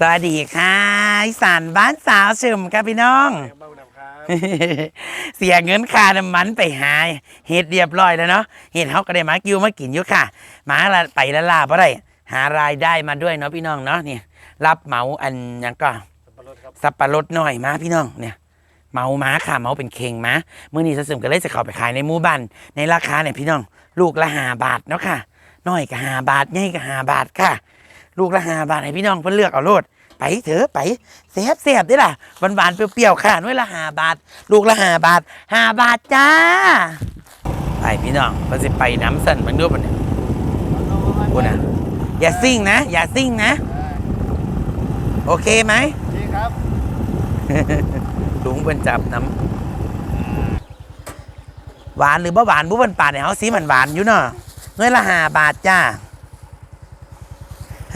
สวัสดีค่ะอีสานบ้านสาวเฉิมครับพี่น้อง เบ้านำครับเสียเงินค่าน้ำมันไปหาเห็ดเรียบร้อยแล้วเนาะเห็ดเขาก็ได้มากิวมากินอยู่ค่ะมาละไปละลาเพราะไรหารายได้มาด้วยเนาะพี่น้องเนาะเนี่ยรับเหมาอันหยังก็สับปะรดครับสับปะรดหน่อยมาพี่น้องเนี่ยเหมาม้าค่ะเหมาเป็นเข่งม้ามื่อนี้สะสมก็เลยจะเข้าไปขายในหมู่บ้านในราคาเนี่ยพี่น้อง ลูกละห้าบาทเนาะค่ะน้อยก็ห้าบาทใหญ่ก็ห้าบาทค่ะ ลูกละห้าบาทให้พี่น้องเพิ่นเลือกเอาโลดไปเถอะไปเสียบเสียบได้ล่ะหวานหวานๆเปรี้ยวๆค่ะน้อยละห้าบาท ลูกละห้าบาทห้าบาทจ้าไปพี่น้องมันสิไปน้ำสั่นมันด้วยปะเนี่ยกูนะอย่าซิ่งนะ อย่าซิ่งนะ โอเคไหมดีครับลุงเป็นจับน้ำหวานหรือบ่หวานบุบันป่าเนี่ยเขาสีมันหวานอยู่เนาะเงินละห้าบาทจ้า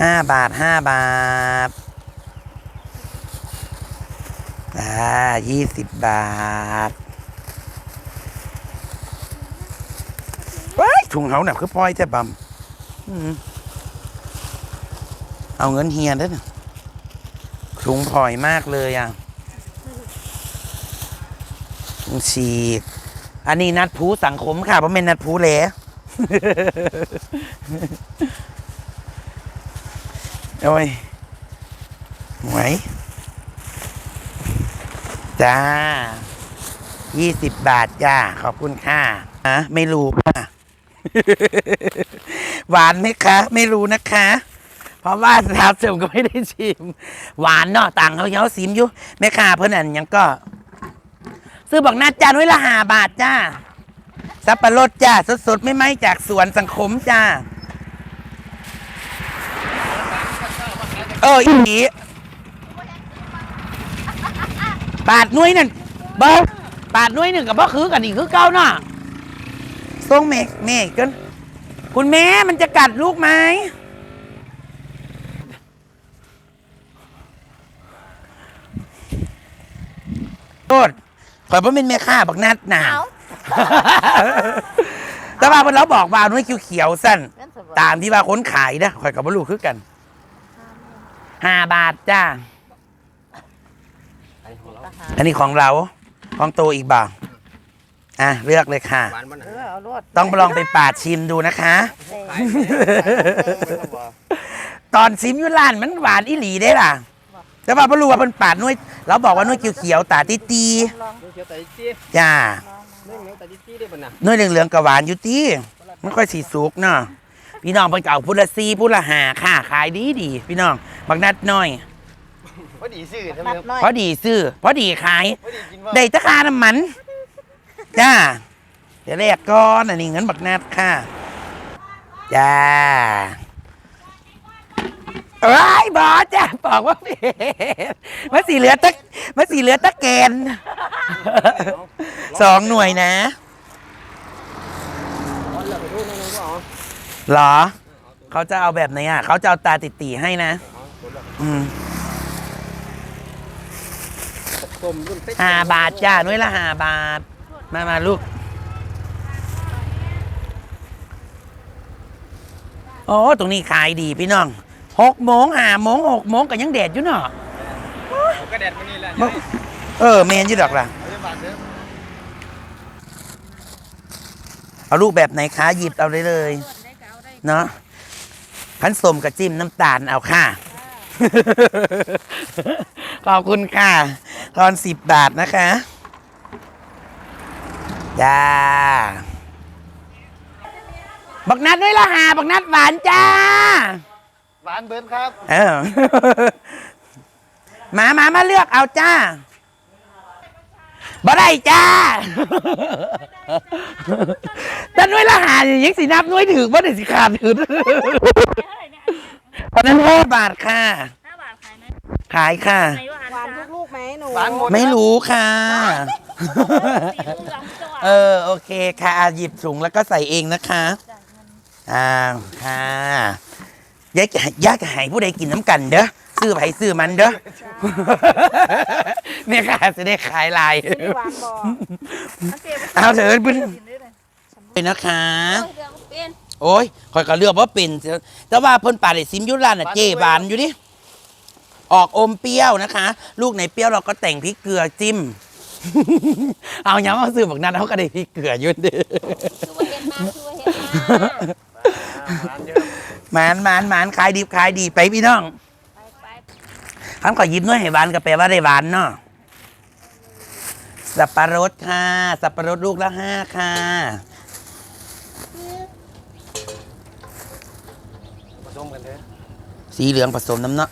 ห้าบาทห้าบาทอ่ายี่สิบบาทว้ายถุงเขาหนักคือพลอยจะบำอืมเอาเงินเฮียด้อนะถุงพลอยมากเลยอะฉีกอันนี้นัดผูสังคมค่ะเพราะเป็นนัดผูแหล โอ้ยหวยจ้ายี่สิบบาทจ้า ขอบคุณค่ะอะไม่รู้ค่ะ หวานไหมคะ ไม่รู้นะคะ เพราะว่าสาวเสริมก็ไม่ได้ชิม หวานเนาะต่างเขาเขาซิมอยู่แม่ค้าเพื่อนอันยังก็ ซื้อบอกนาจานไว้ละห้าบาทจ้าสับปะรดจ้า สดๆ ไม่ไหมจากสวนสังคมจ้า เอออีหลีบาทหน้วยนั่นเบิ้บาทหน้วยหนึ่งกับบ่คือกันอีกคือเก้าเนาะส่งเมกเมกกันคุณแม่มันจะกัดลูกไหมโทษข่อยบ่เป็นแม่ค้าบักนัดหนาเอาแต่ว่าเพิ่นเราบอกว่าหน้วยเขียวๆสั้น งั้นสบายตามที่ว่าค้นขายนะข่อยกับบ่รู้คือกัน ห้าบาทจ้า อันนี้ของเราอันนี้ของเรา ของโตอีกบ่าอะ เลือกเลยค่ะ หวานมันเออเอารวดต้องลองไปปาดชิมดูนะคะ ขายไม่ต้องว่าตอนซิมอยุลานมันหวานอีหลีได้ล่ะ แต่ว่าบ่รู้ว่าเพิ่นปาดหน้วยเราบอกว่าหน้วยเขียวๆตาตีตีลองเดี๋ยวตาดิจี้ๆจ้าเรื่องนี้ตาดิจี้ได้ป่ะนะหน้วยเหลืองๆกับหวานอยู่ตีมันค่อยสีสุกเนาะ พี่น้องเพิ่นก็เอาพุละซีพุละหาค่ะขายดีดีๆพี่น้องบักนัดน้อย พอดีซื้อใช่ไหมนัดครับน้อยพอดีซื้อพอดีขาย พอดีกินว่าได้ตะคาน้ำมันจ้าเดี๋ยวแรกก่อนอันนี้เงินบักนัดค่ะจ้าเอ้ยบอสจ้าบอกว่าเผ็ดมาสีเหลือตะมาสีเหลือตะแกนสองหน่วยนะ อ๋อเราไปดูนั่นก็เอา เหรอ เขาจะเอาแบบไหนอะ เขาจะเอาตาติดตีให้นะเอาตัวละอืมต้มรุ่นเป๊ะห้าบาทจ้าหน่วยละห้าบาท มามาลูก โอ้ตรงนี้ขายดีพี่น้องหกโมงห้าโมงหกโมงก็ยังแดดอยู่เนาะผมก็แดดวันนี้แหละบ่เออเมนอยี่ดอกล่ะเอาไปบาทเด้อเอาลูกแบบไหนคะหยิบเอาได้เลย เนาะพันสมกับจิ้มน้ำตาลเอาค่ะ ขอบคุณค่ะตอนสิบบาทนะคะจ้าบักนัดด้วยละหาบักนัดหวานจ้า หวานเบิร์ดครับ เออ มามามาเลือกเอาจ้า บ่ได้จ้าแต่หน้วยละหาอย่างนี้สินับหน้วยถือว่าเดี๋ยวสิขาดถือตอนนั้นห้าบาทค่ะ ห้าบาทขายไหมขายค่ะ ไหนว่าหวานทุกลูกไหมหนูหวานหมด ไม่รู้ค่ะ สี่ลูกหลังจังหวะเออโอเคค่ะอะหยิบถุงแล้วก็ใส่เองนะคะอ้าวค่ะยายยายจะให้ผู้ใดกินน้ำกันเด้อ ซื้อไผซื้อมันเด้อเนี่ยค่ะจะได้ขายลายนี่หวานบอเอาเถิดบุญเป็นนะคะเดี๋ยวเป็นโอ้ยคอยก็เลือกว่าเป็น แต่ว่าเพิ่นป่าได้ซิมอยุรานน่ะเจบานอยู่ดิออกอมเปรี้ยวนะคะ ลูกไหนเปรี้ยวเราก็แต่งพริกเกลือจิ้ม เอาย้ำเอาซื้อบักนัดเขาก็ได้พริกเกลืออยุ่นเด้อคือว่าเห็นมาคือว่าเห็นมาร้านเยอะหมานหมานหมานขายดีขายดีไปพี่น้องไปไป คำขอยิบด้วยให้หวานก็แปลว่าได้หวานเนาะสับปะรดค่ะ สับปะรดลูกละห้าค่ะผสมกันเถอะสีเหลืองผสมน้ำเนาะ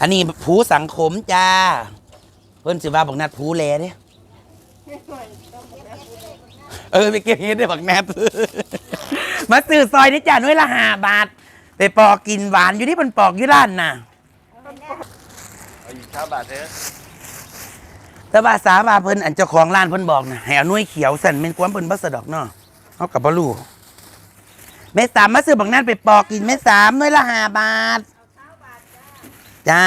อันนี้ผูสังคมจ้า เพิ่นสิว่าบักนัดผูแลเด้เออไปเก็บเฮ็ดได้บักนัดมาซื้อซอยนี่จ้าหน้วยละห้าบาท ไปปอกกินหวานอยู่ที่มันปอกอยู่ร้านน่ะ เอาอีกข้าบาทเถอะแต่ว่าสาว่าเพิ่นอันเจ้าของร้านเพิ่นบอกนะให้เอาหน่วยเขียวสั่นเป็นความเพิ่นบ่สะดอกเนาะเฮากับบ่รู้แม่สามมาซื้อบักนัดไปปอกกินแม่สามหน่วยละห้าบาทจ้า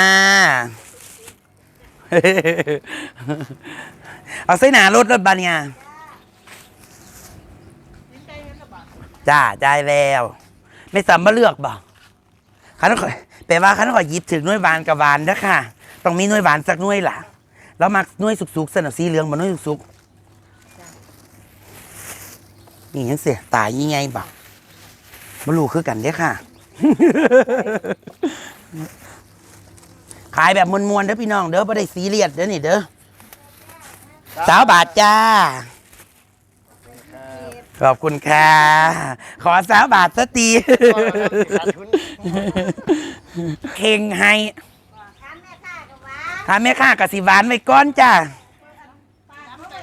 เอาใส่หนารถรถบันเนี่ยจ้าจ่ายแล้ว ไม่สามมาเลือกบ่คันขอยแปลว่าคันขอยหยิบถึงน่วยหวานกับหวานเด้อค่ะ ต้องมีหน่วยหวานสักหน่วยล่ะ แล้วมักหน่วยสุกๆสนับสีเหลืองบ่หน่วยสุกๆนี่ยังเสียตายยังไงบ่บ่รู้คือกันเด้อค่ะ ขายแบบมวนๆเด้อพี่น้องเด้อบ่ได้ซีเรียสเด้อนี่เด้อสาวบาทจ้า ขอบคุณค่ะ ขอสาวบาทสตีขาดทุนเข่งให้ ถ้าแม่ค้ากับสิหวานไว้ก้อนจ้า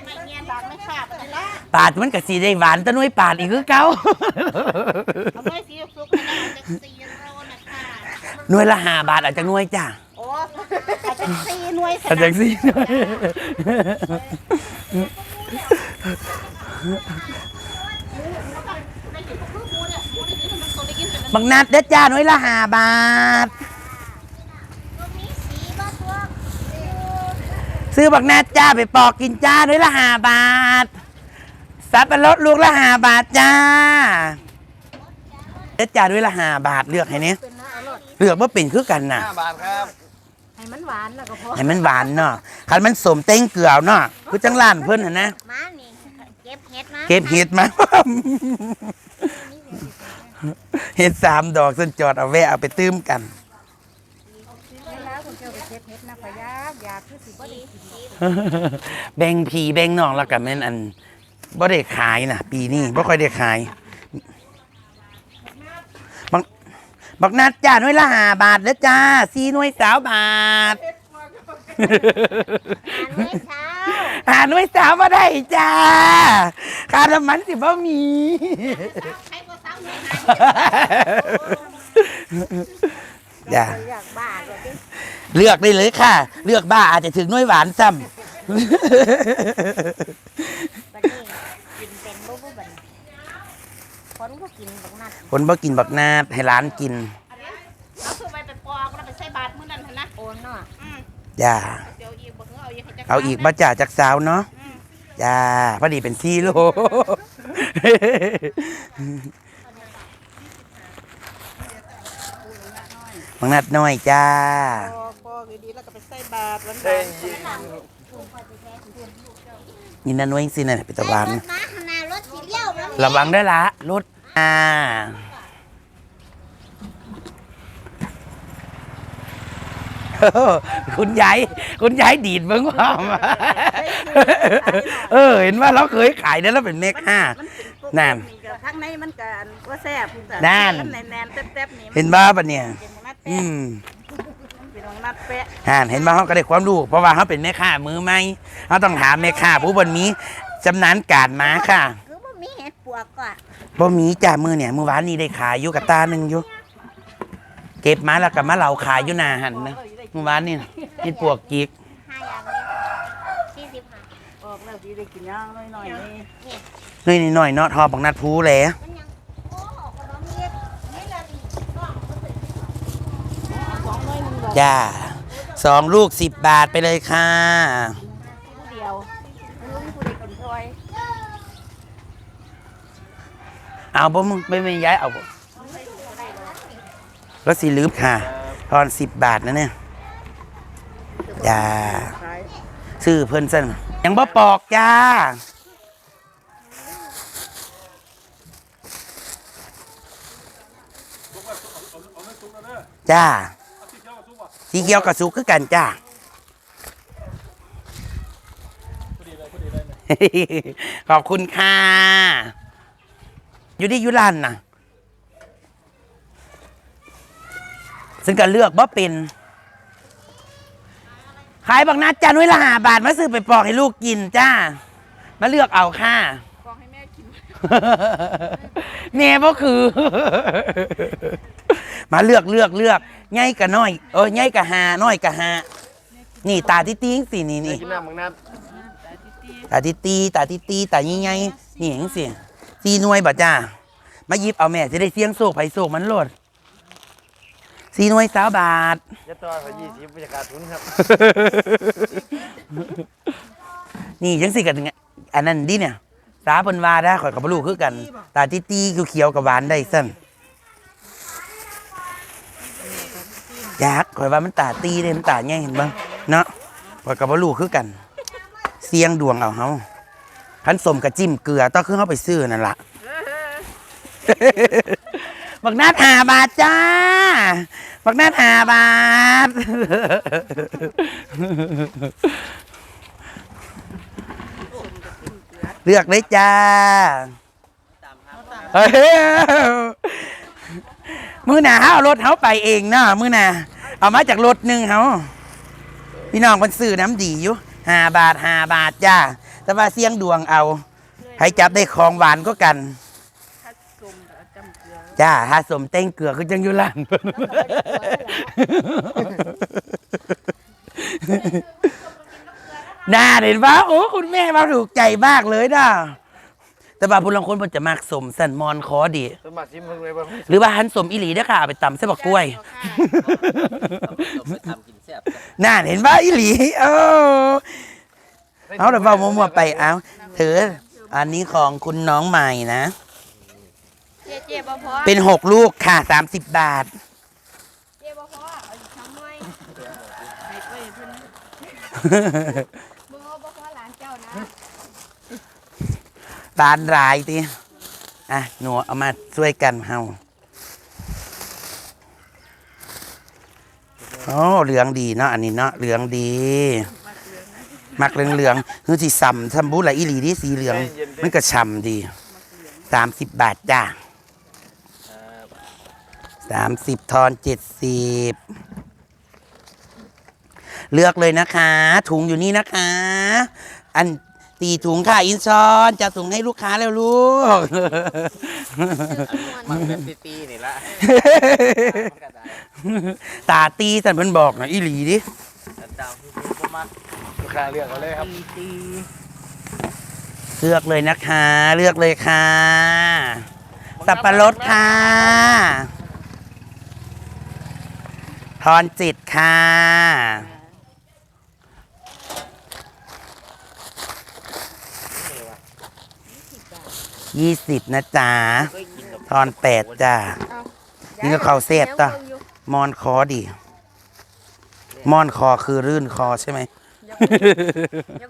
ไม่เงียบปากไม่ขาดเลยละปาดมันกับสีได้หวานแตะนุ้ยปาดอีกคือเก่าเอาไม่สีซุกไม่ได้จะสีโรนะคะหน่วยละห้าบาทอาจจะหน่วยจ้าโอ้อาจจะสีหน่วยสอาจจะสี่หน่วยบักนัดเด้อจ้าหน่วยละห้าบาท มีสีบ้าตัว ซื้อบักนาดจ้าไปปอกกินจ้าด้วยละห้าบาท สับปะรดลูกละห้าบาทจ้าเด็ดจ้าด้วยละห้าบาทเลือกให้เนี้ยเป็นนะอร่อยเลือกว่าเป็นคือกันน่ะ ห้าบาทครับให้มันหวานแล้วก็พอให้มันหวานเนาะคันมันสมเต้งเกลือเนาะคือจังร้านเพิ่นน่ะนะ มานี่เก็บเห็ดมาเก็บเห็ดมา เห็ดสามดอกสันจอดเอาแวะเอาไปตื้มกัน เวลาคุณเจ้าไปเก็บเห็ดนะพยาอยากคือสิบ่ได้กิน แบ่งพี่แบ่งน้องแล้วก็แม่นอันบ่ได้ขายนะปีนี้บ่ค่อยได้ขายบักบักนัดจ้าหน่วยละห้าบาทแล้วจ้าสี่หน่วยสาวบาทอ่านไว้เช้าหาหน่วยสาวมาได้จ้าค่าน้ำมันสิบ่มีใครก็ซ้ำเลยจ้าอยากบ้าก็ดิ เลือกได้เลยค่ะ เลือกบ้าอาจจะถึงหน่วยหวานซ้บัดนี้กินเป็นบ่บ่บัดนี้คนก็กินบักนัดำคนบ่กินบักนาดให้ร้านกินเอาคือไปไปปอกแล้วไปใส่บาตรมื้อนั้นหั่นนะโอนเนาะอืมจ้าเดี๋ยวอีกบ่เอาอีกให้จักเอาอีกบ้าจ่าจากสาวเนาะจ้าพอดีเป็นซีโล บังนัดน้อยจ้าปอ กปอกดีๆแล้วก็ไปใส่บาตรวันเฮ้ยนี่นั่นน้อยสิน่ะเป็นตะวันรถมาขนาดรถสีเลี้ยวมันระวังได้ละรถอ่าคุณยายคุณยายดีดเบิ่งว่ามาเออ เห็นว่าเราเคยขายได้แล้วเป็นเมกห้านั่นทั้งในมันก็ว่าแซ่บแต่นั่นมัแน่นๆแต๊บๆนี่เห็นบ้าปะเนี่ยเป็นของนัดอืแปะม เป็นของนัดแปะห่านเห็นบ้าเขาก็ได้ความรู้เพราะว่าเขาเป็นแม่ค้ามือไหมเขาต้องถามแม่ค้าผู้บนมีจำนานการมาค่ะคือบ่มีเห็ดปวกก่อนบ่มีจ่ามือเนี่ยมือวานนี้ได้ขายอยู่กับตาหนึ่งอยู่เก็บมาแล้วกับมาเราขายอยู่หนาหันนะมือวานนี่เห็ดปวกจิกห้าอย่างนี้สี่สิบห้าออกแล้วสิได้กินย่างหน่อยๆนี่นี่นี่หน่อยเนาะทอบักนัดพูแหละมันยังโอ้โหก็บ่มีเห็ดนี่ละดิน้องก็เป็น สองน้อยหนึงดอก จ้าสองลูกสิบบาทไปเลยค่ะผู้เดียวลุงผู้ใดกินซอยเอาบ่มึงไม่ไม่ย้ายเอาบ่แล้วสิลืมค่ะ ทอนสิบบาทนะเนี่ยคจ้าซื้อเพิ่นซั่นยังบ่ปอกจ้าจ้า สีเขียวกับสุกคือกันจ้าขอบคุณค่ะ อยู่ที่ยุรันนะซึ่งก็เลือกบ่เป็น ขายบักนัดจานไว้ละหาบาท มาซื้อไปปอกให้ลูกกินจ้า มาเลือกเอาค่ะกองให้แม่กินแน่บ่คือ มาเลือกเลือกเลือกใหญ่กับน้อย เออใหญ่กับหาน้อยกับหานี่ตาที่ติ้งสินี่นี่กินน้ำมึงน้ตาที่ตีตาที่ตีตาใหญ่ๆนี่เห็นสิสีหน่วยบ่จ้ามาหยิบเอาแม่จะได้เสียงโศกไผโศกมันโลดสีหน่วยสาวบาทำยัดตัวเขายี่สิบผู้จัดการทุนครับ นี่ยังสิกันอันนั้นดิเนี่ยสาเพิ่นว่าได้ข่อยกับลูกคือกัน ตาที่ตีเขียวๆกับหวานได้สั่น ยากข่อยว่ามันตาตีเลยมันตาใหญ่เห็นบ่เนาะข่อยกับลูกคือกัน เสียงดวงเอาเฮาคันสมกับจิ้มเกลือต้องคือเฮาไปซื้อนั่นล่ะบักนาดหาบาทจ้า บักนาดหาบาท เลือกเลยจ้าเฮ้ มือหนาเฮาเอารถเฮาไปเองเนาะมือหนาเอามาจากรถหนึ่งเฮาพี่น้องมันซื้อน้ำดีอยู่ห้าบาทห้าบาทจ้า แต่ว่าเสียงดวงเอาให้จับได้ของหวานก็กันถ้าสมกับจำเกลือจ้าถ้าสมเต้งเกลือก็จังอยู่ร้านเพิ่นน่าเห็นว่าโอ้ คุณแม่มาถูกใจมากเลยนะ แต่ว่าผู้ลางคนมันจะมากสมสันมอนคอดี สมัครซิมมึงเลยบ้างหรือว่าหันสมอีหลีเด้อค่ะเอาไปตำเส้นบักกล้วย ทำกินแซ่บน่าเห็นว่าอีหลี เออเอาเดี๋ยวเบามัวๆไปเอาเธออันนี้ของคุณน้องใหม่นะ เจ๊เจ๊บ่พอเป็นหกลูกค่ะสามสิบบาท เจ๊บ่พอเอาอีกคำหน่อยให้ไปเพิ่นมึงเอาบ่พอหลานเจ้านะ ตาลรายติอะหนูเอามาช่วยกันเฮาโอ้เหลืองดีเนาะอันนี้เนาะเหลืองดีมักเหลืองเหลืองๆคือที่สัมสัมบูรณ์ละอีหลีที่สีเหลืองมันก็ช่ำดีสามสิบบาทจ้าสามสิบทอนเจ็ดสิบเลือกเลยนะคะ ถุงอยู่นี่นะคะ อัน ตีถุงค่ะอินชอนจะถุงให้ลูกค้าแล้วลูก มันเป็นปีๆนี่ละตาตีสันเพิ่นบอกนะอีหลีดิแต่ดาวคือผมมาลูกค้าเลือกเอาเลยครับเลือกเลยนะคะ เลือกเลยค่ะ สับปะรดค่ะ ทอนจิตค่ะ ยี่สิบนะจ๊ะทอนแปดจ้านี่ก็เขาเสียบจ้ะมอนคอดิมอนคอคือรื่นคอใช่ไหมอย่า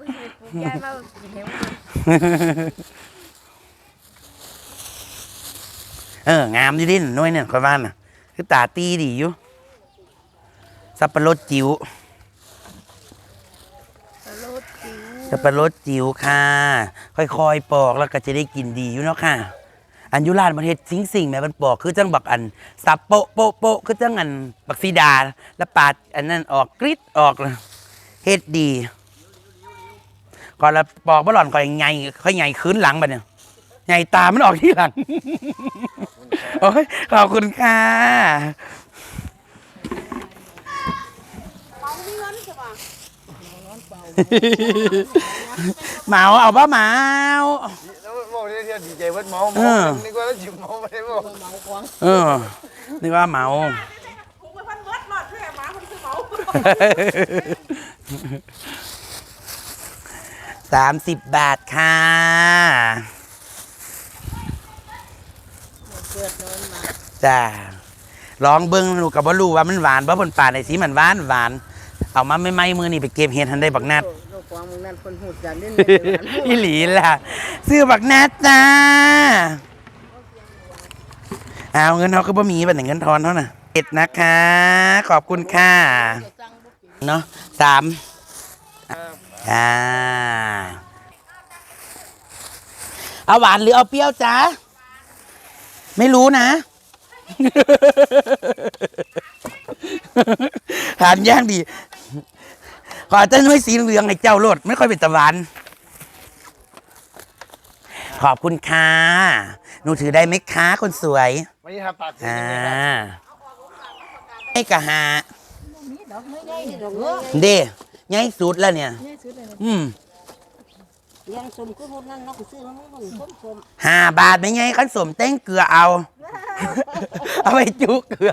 ไปปลูกยายมากินให้มันเอองามอยู่ดิน้อยเนี่ยคอยว่าน่ะ คือตาตีดีอยู่สับปะรดจิ๋วโลดจิ๋วสับปะรดจิ๋วค่ะ ค่อยๆปอกแล้วก็จะได้กินดีอยู่เนาะค่ะ อันยุรานประเทศสิงสิงแม่มันปอกคือจังบักอันสับโปะโปะโปะคือจังอันบักซีดา แล้วปาดอันนั้นออกกริดออกเฮ็ดดีก่อนละปอกบ่หล่อนก่อนใหญ่ค่อยใหญ่ขึ้นหลังบัดเนี่ยใหญ่ตามันออกที่หลังโอ้ยขอบคุณค่ะ เมาเอาป่ะเมาแล้วบอกเที่ยวดีใจเวิร์ดเมาเออนึกว่าจิ๋วเมาไม่ได้บอกเออนึกว่าเมาสามสิบบาทค่ะเกิดนอนมาจ้าลองเบิ้งหนูกับบรู้ว่ามันหวานเพราะผลป่าในสีมันหวานหวาน เอามาไม่ไม่มือนี่ไปเก็บเห็ดทันได้บักนัดโลกของมึงนั่นคนหูจันเล่นอีหลีล่ะซื้อบักนัดจ้าเอาเงินเขาก็บ่มีบัตรเงินทอนเท่าน่ะเอ็ดนะคะ ขอบคุณค่ะเนาะสามอ่าเอาหวานหรือเอาเปรี้ยวจ้าไม่รู้นะทานย่างดี ขอเต้นไม่สีเหลืองให้เจ้าโลดไม่ค่อยเป็นตะวัน ขอบคุณค่ะหนูถือได้ไหมคะคนสวยวันนี้ทำปากสีอ่ายังไงครับให้กะหาเด้ยายสุดแล้วเนี่ย อืมยังสมคือพวกนั้นเราก็ซื้อแล้วมันส้มสมห้าบาทไม่ไงขันสมเต้งเกลือเอา เอาไปจุกเกลือ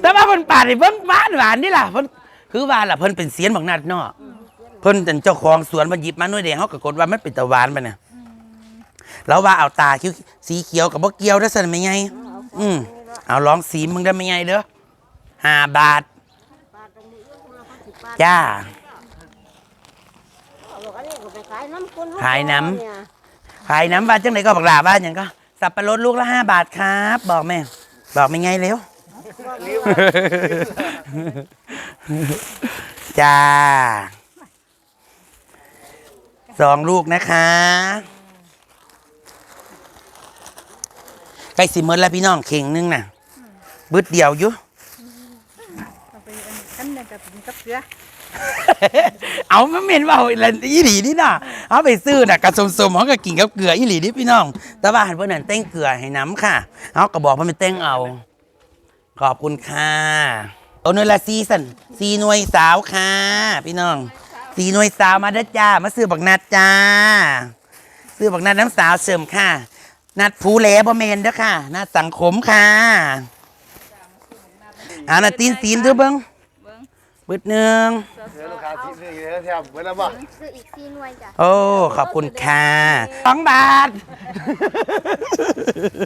แต่ว่าเพิ่นปาดให้เบิ่งหวานหวานนี่ล่ะเพิ่นคือว่าล่ะเพิ่นเป็นเสียนบักนัดเนาะเพิ่นเป็นเจ้าของสวนมาหยิบมาหน่วยเดียวเฮาก็กดว่ามันเป็นตะหวานไปเนี่ยแล้วว่าเอาตาคิ้วสีเขียวกับบ่เกี่ยวเด้ซั่นไม่ไงอืมเอาลองสีมึงได้ไม่ไงเด้อห้าบาทจ้าขายน้ำขายน้ำว่ายน้ำว่าจังไหนก็บักหลาบ้านหยังก็สับปะรดลูกละห้าบาทครับ บอกแม่ บอกไม่ไงเร็วจ้าสองลูกนะคะใกล้สิหมดแล้วพี่น้องเข่งนึงน่ะบึดเดียวอยู่ กันเนี่ยกับกับเกลือ เอาไม่เหม็นว่าอีหลีอีหลีนี่น่ะเอาไปซื้อน่ะกระสมๆเขาก็กินกับเกลืออีหลีนี่พี่น้อง แต่ว่าหันเพื่อนนั่นเต้งเกลือให้น้ำค่ะเอาก็บอกเพื่อนไปเต้งเอา ขอบคุณค่ะโอาหน่วยละซีสันซีหน่วยสาวค่ะ พี่น้องซีหน่วยสาวมาด้จ้า มาซื้อบักนัดจ้า ซื้อบักนัดน้ำสาวเสริมค่ะ นัดผูแหลบ่เมนเด้อค่ะนัดสังคมค่ะอ่านาตีนตีนเด้อเบิ้ง บิดหนึ่งเดี๋ยวลูกค้าที่นี่เดี๋ยวแทบเวลาบ่ซื้ออีกซีหน่วยจ้ะโอ้ขอบคุณค่ะสองบาท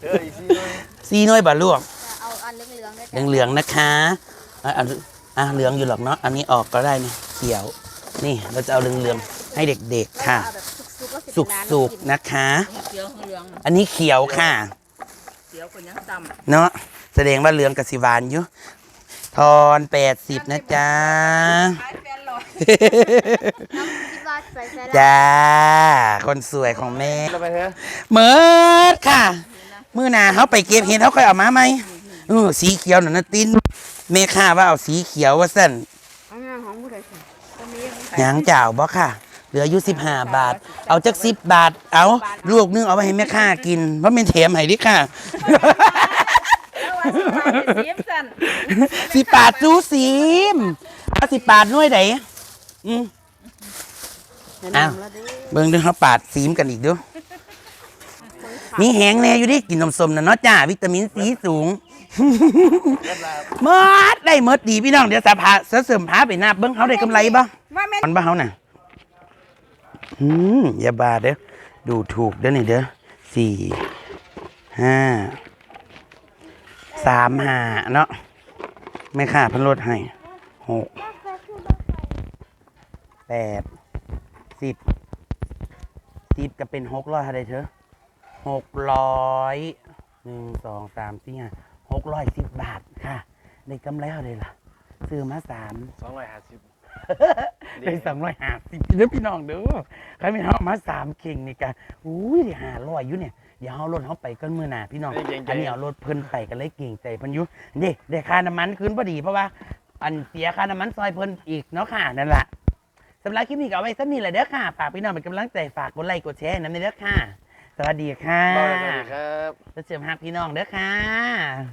เดี๋ยวอีกทีนึงซีหน่วยบาทลวกเอาอันเหลืองๆด้วยจ้ะเหลืองๆนะคะอะอะอะเหลืองอยู่หรอกเนาะอันนี้ออกก็ได้นี่เขียว นี่เราจะเอาเหลืองๆให้เด็กๆค่ะเอาแบบสุกๆก็สิสุเป็นกๆนะคะเขียวเหลืองอันนี้เขียวค่ะเขียวคนยังต่เนาะแสดงว่าเหลืองกับสิหวานอยู่ ทอนแปดสิบนะจ๊ะำขายแฟนหรอคิดว่าใส่ใส่ละจ้า คนสวยของแม่เราไปเถอะเมิดค่ะ มือหนาเขาไปเก็บเห็ดเขาค่อยเอามาไหมเออสีเขียวน่ะนะตินแม่ข้าว่าเอาสีเขียวว่าสั่นอันนั้นของผู้ใดสิก็มีหยางเจ้าบ่ค่ะ เหลืออยู่สิบห้าบาท เอาจักสิบบาท เอาลูกนึงเอาไปให้แม่ข้ากิน เพราะเป็นแถมให้ดิค่ะเสียมสั่นสิบบาทจูซีมเอาสิบบาทหน่วยไหนอืมอ้าวเบิ่งดูเขาปาดซีมกันอีกดูมีแหงแน่อยู่ดิกินนมสมนะเนาะจ้าวิตามินซีสูงเมดได้เมดดีพี่น้องเดี๋ยวสาพาเสเสริมพาไปหนับเบิ้งเขาได้กำไรบ้างปันบ้าเขาน่ะอืมอย่าบาดเด้อดูถูกเด้อนี่เด้อสี่ห้า สามห้าเนาะไม่ค่าพันลดให้หกแปดสิบสิบก็เป็นหกร้อยเท่าไรเถอหกร้อยหนึ่งสองสามสี่ห้าหกร้อยสิบบาทค่ะ ได้กำไรเท่าไรล่ะ ซื้อมาสามสองร้อยห้าสิบ ได้สองร้อยห้าสิบเด้อพี่น้องเด้อใครไม่เอามาสามเข่งนี่กันอุ้ยห้าร้อยอยู่เนี่ยเดี๋ยวเอารถเขาไปกันมือหน้าพี่น้อง อันนี้เอารถเพิ่นไปกันเลยเก่งใจเพิ่นอยู่นี่ได้ค่าน้ำมันคืนพอดีเพราะว่า อันเสียค่าน้ำมันซอยเพิ่นอีกเนาะค่ะนั่นแหละสำหรับคลิปนี้ก็เอาไว้สักนี้แหละเด้อค่ะฝากพี่น้องเป็นกำลังใจฝากกดไลค์กดแชร์ให้น้ำในเด้อค่ะ สวัสดีค่ะสวัสดีครับแล้วเจอกันครับพี่น้องเด้อค่ะ